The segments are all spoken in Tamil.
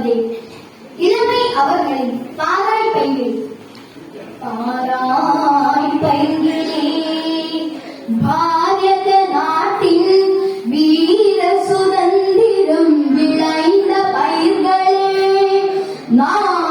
வந்தேன். இளமை அவர்களின் பாராய் பயிலே. பாராய் பயிலே பாரத நாட்டின் வீர சுதந்திரம் விளைந்த பயிர்களே. நான்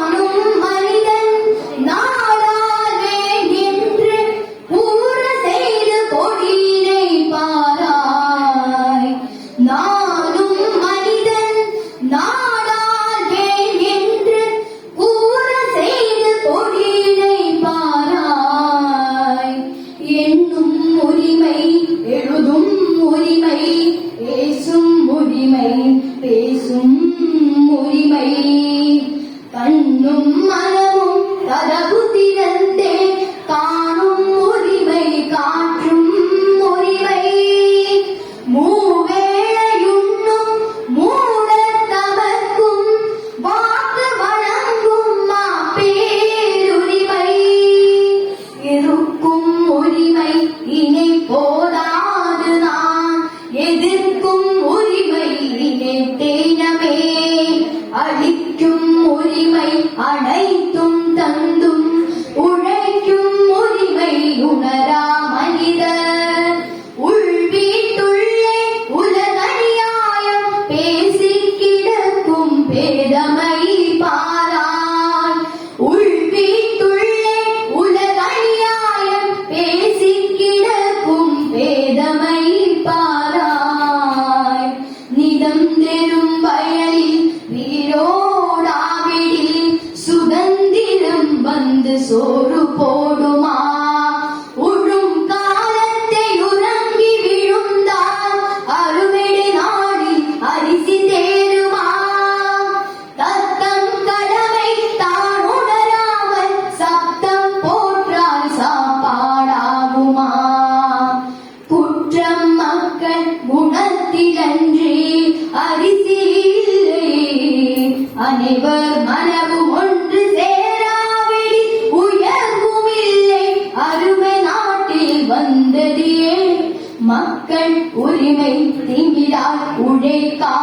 நன்றி அரிசி அனைவர் மனமும் ஒன்று சேராவிடி உயர்வும் இல்லை அருமை நாட்டில் வந்ததே மக்கள் உரிமை திங்கிடார் உழைக்கா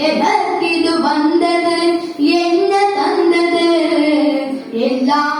எதற்கிது வந்தது? என்ன தந்தது? எல்லாம்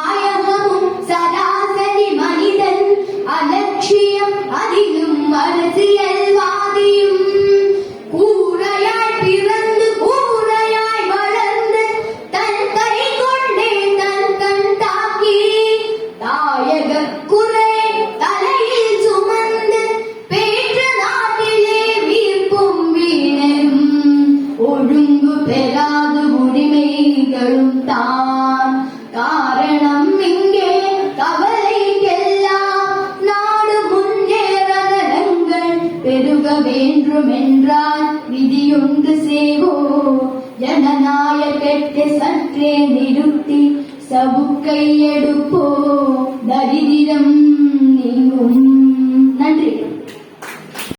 வேண்டுமென்றால் விதியுண்டு சேவோ ஜனநாய கெட்டு சற்றே நிறுத்தி சவுக்கை எடுப்போ. தரிதிரம்